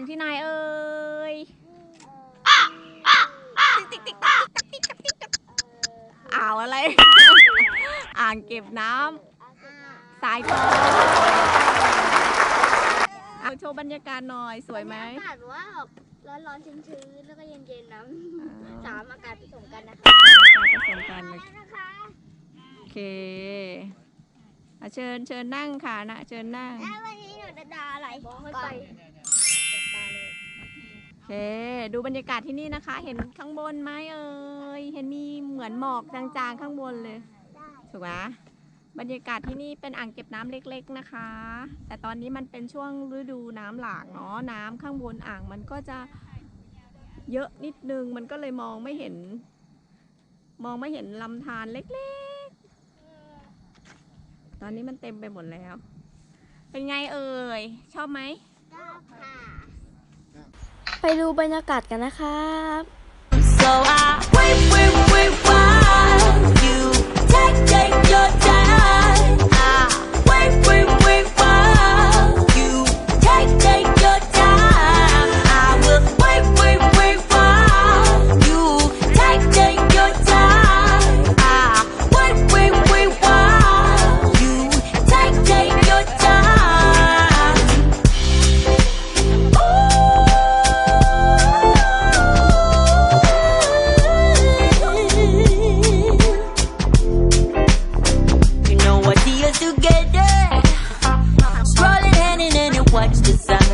งที่ไหนเอ่ยติ๊กติ๊กติ๊กติ๊กติ๊กติ๊กติ๊กติ๊กอ่าวอะไร อ่างเก็บน้ำสายทองเอาโชว์บรรยากาศหน่อยสวยไหมอากาศว่าแบบร้อนๆชื้นแล้วก็เย็นๆนะสามอากาศผสมกันนะคะผสมกันเลยนะคะโอเคอะเชิญเชิญนั่งค่ะนะเชิญนั่งแล้ววันนี้หนูจะด่าอะไรบอกให้ไป ค ดูบรรยากาศที่นี่นะคะ เห็นข้างบนไหมเอ่ย เห็นมีเหมือนหมอกจางๆข้างบนเลย ถูกไหมบรรยากาศที่นี่เป็นอ่างเก็บน้ำเล็ก ๆนะคะ แต่ตอนนี้มันเป็นช่วงฤดูน้ำหลากเนาะ น้ำข้างบนอ่างมันก็จะเยอะนิดนึง มันก็เลยมองไม่เห็น มองไม่เห็นลำธารเล็กๆ ตอนนี้มันเต็มไปหมดแล้ว เป็นไงเอ่ย ชอบไหมได้ค่ะ ไปดูบรรยากาศกันนะครับ So I wait, wait, wait while together. Scrolling hand in hand and watch the sun